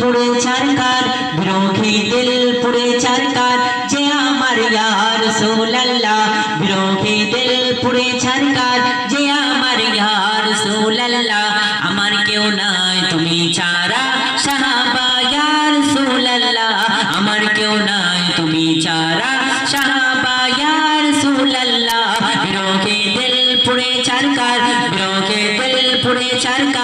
পুড়ে চারকার, বিরোধী দিল পুড়ে চারকার, যে আমার ইয়ার সোল্লাহ বিরোধী দিল পুড়ে চারকার, যে আমার ইয়ার সোল্লাহ আমার কেউ নাই, তুমি ছাড়া সাহাবা ইয়ার সোল্লাহ আমার কেউ নাই, তুমি ছাড়া সাহাবা ইয়ার সোল্লাহ বিরোধী দিল পুড়ে চারকার, বিরোধী দিল পুড়ে চারকার।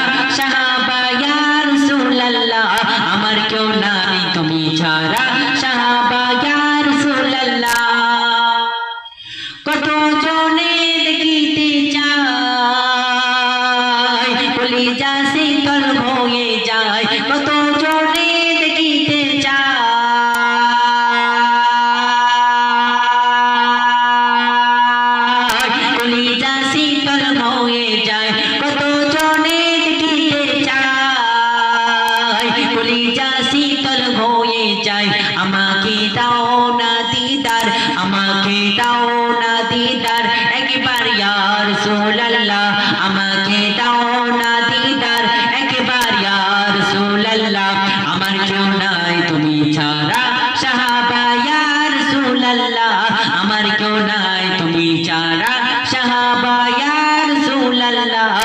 হয়ে যায়, কত জনে দেখিতে চায়। কলিজা শীতল হয়ে যায়, কত জনে দেখিতে চায়। কলিজা শীতল হয়ে যায়, আমাকে দাও না দিদার, আমাকে দাও না দিদার। একবার ইয়ার সোল্লাহ আমাকে আমার কেউ নাই তুমি চারা সাহাবায়ার সুলাল্লাহ